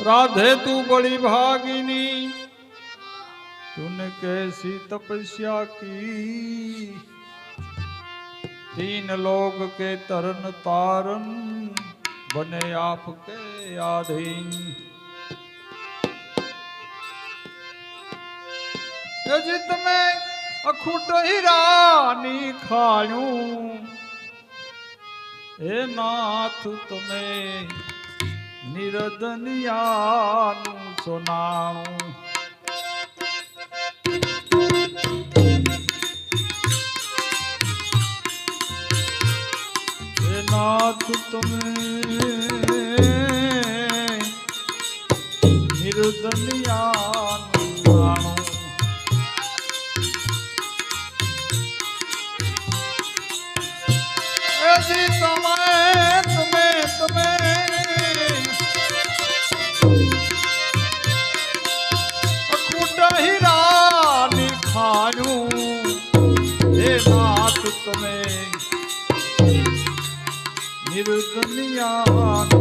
राधे तू बड़ी भागिनी तूने कैसी तपस्या की तीन लोग के तरन तारन बने आपके आधीन હજી તમે અખૂટ હીરાની ખાણું હે નાથ તમે નિરદનિયાનું સોનાણું. નાથ તમે તમે નિર્દનિયાનું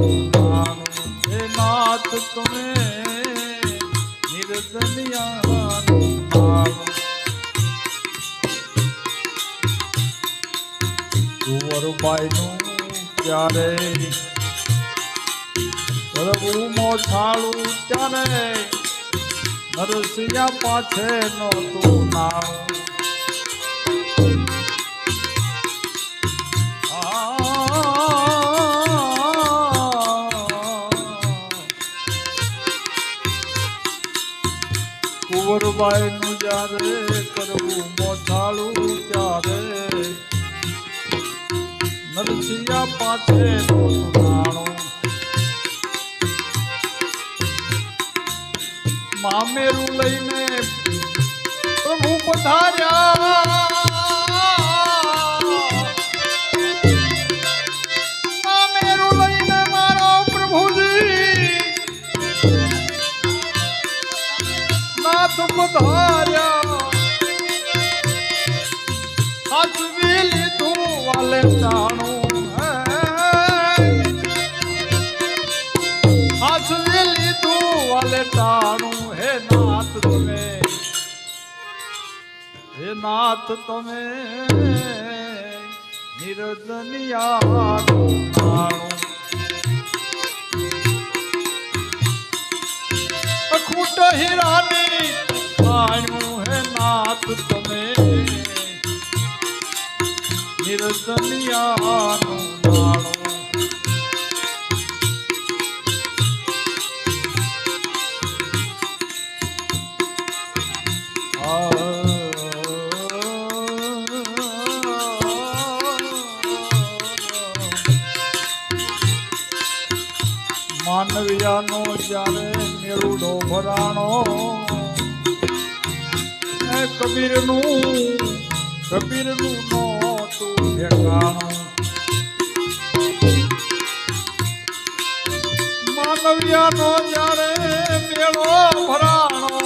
હે નાથ તમે નિર્દનિયાનું નાણું કુંવરબાઈનું ત્યારે પ્રભુ મોછાળું ત્યારે નરસિંહ પાછે નહોતું નામ કુંવરબાઈ નું જ્યારે કરવું મોછાળું ત્યારે. નરસિંહ પાછે નોતું મામેરું લઈને પ્રભુ પધાર્યા. પધાર્યા હાથવી લીધું વાલે ટાણું હાથવી લીધું વાલે ટાણું હે નાથ, તમે હે નાથ, તમે નિરદનિયાનું નિરદનિયાનું નાણું માનવિયાનો જ્યારે મેળુડો ભરાણો કબીરનું કબીરનું નોતું ઠેકાણું માનવિયાનો જ્યારે મેળો ભરાણો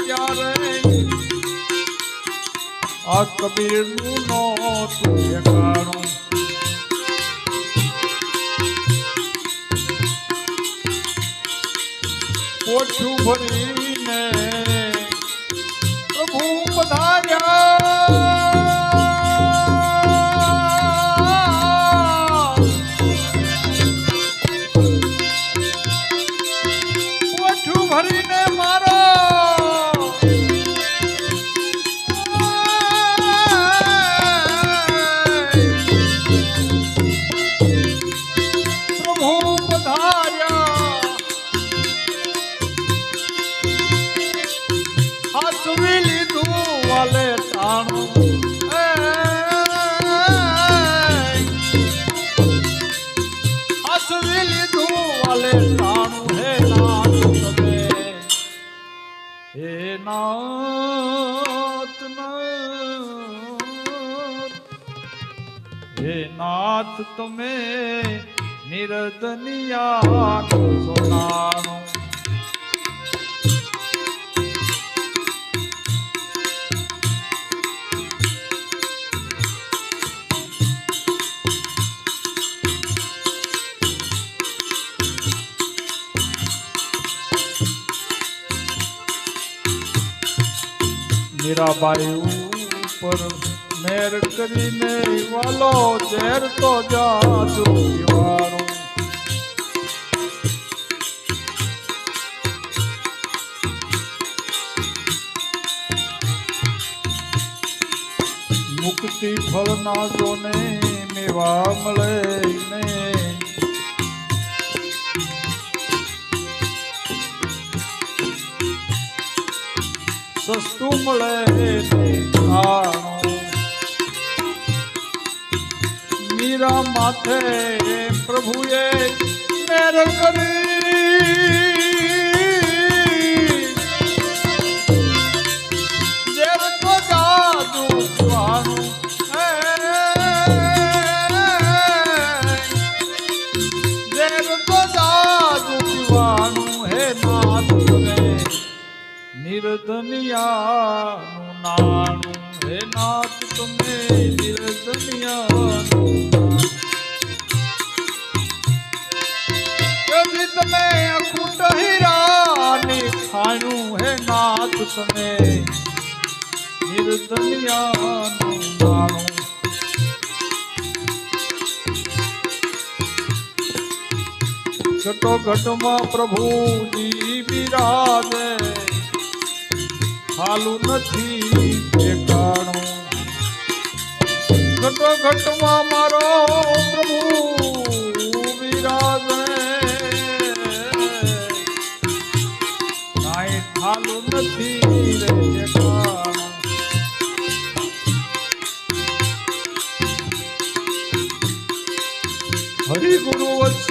ત્યારે આ કબીરનું નોતું ઠેકાણું. પોછું ભરીને હે નાથ નાથ હે નાથ તમે નિરદનિયાનું સોનાનું મીરાબાઈ ઉપર મેર કરીને વાલો ઝેર તો જાદુ પીવાનું મુક્તિ ફળ ના જોને મેવા મળે ને. સસ્તું મળે મીરા માથે પ્રભુએ મેર કરી. નિર્ધનિયાનું નાણું હે નાથ તમે નિર્ધનિયાનું તમે અખૂટ હીરાની ખાણું હે નાથ તમે ઘટો ઘટમાં પ્રભુજી બિરાજે. હાલું નથી ઠેકાણું ઘટો ઘટમાં મારો પ્રભુ બિરાજે કાંઈ હાલું નથી રે ઠેકાણું હરિ ગુરુ વત્સુર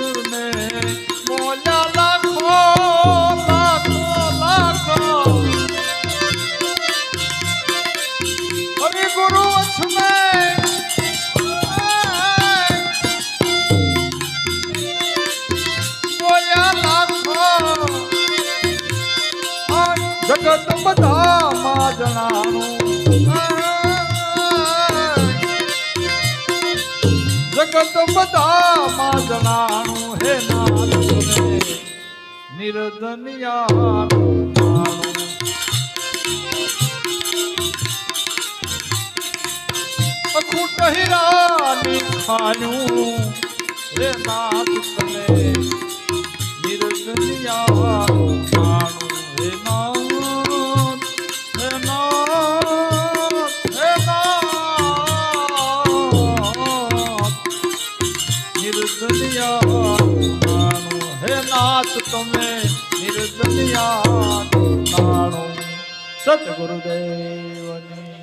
જગત બધામાં જણાનું હે નાથ નાણું. અખૂટ હીરાની ખાણું હે નાથ નાથ નાથ તમે નિર્દલિયાનું નાણું. સતગુરુદેવની